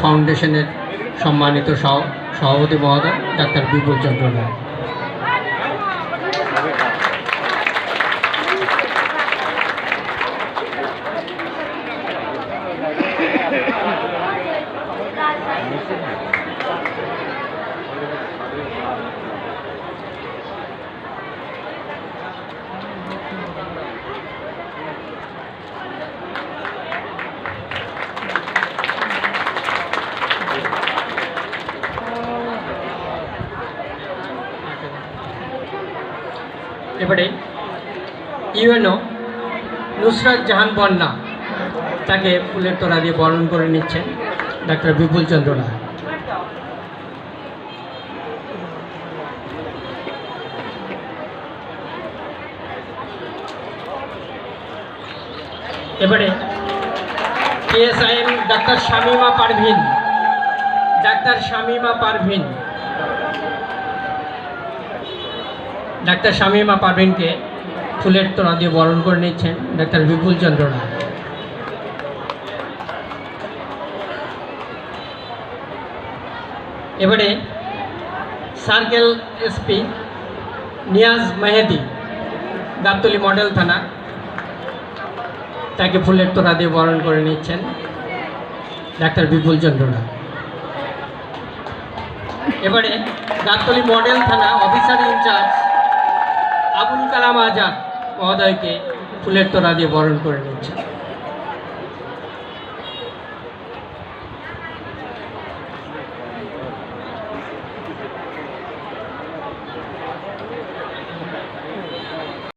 ফাউন্ডেশনের সম্মানিত সভাপতি মহোদয় ডাক্তার বিপুল চন্দ্র রায়। এবারে ইউএনও নুসরাত জাহান বন্যা তাকে ফুলের তোলা দিয়ে বরণ করে নিচ্ছেন ডাক্তার বিপুল চন্দ্র রায়। এবারে KSIM doctor Shamima Parvin, doctor Shamima Parvin doctor Shamima পারভিনকে ফুলের তোড়া দিয়ে বরণ করে নিচ্ছেন ডাক্তার বিপুল চন্দ্র রায়। এবারে circle SP Niaz Mehedi, Gabtali model থানা, তাকে ফুলের তোড়া দিয়ে বরণ করে নিচ্ছেন ডাক্তার বিপুল চন্দ্র রায়। এবারে গাবতলি মডেল থানা officer in charge Abul Kalam Azad মহোদয়কে ফুলের তোরা দিয়ে বরণ করে নিচ্ছেন।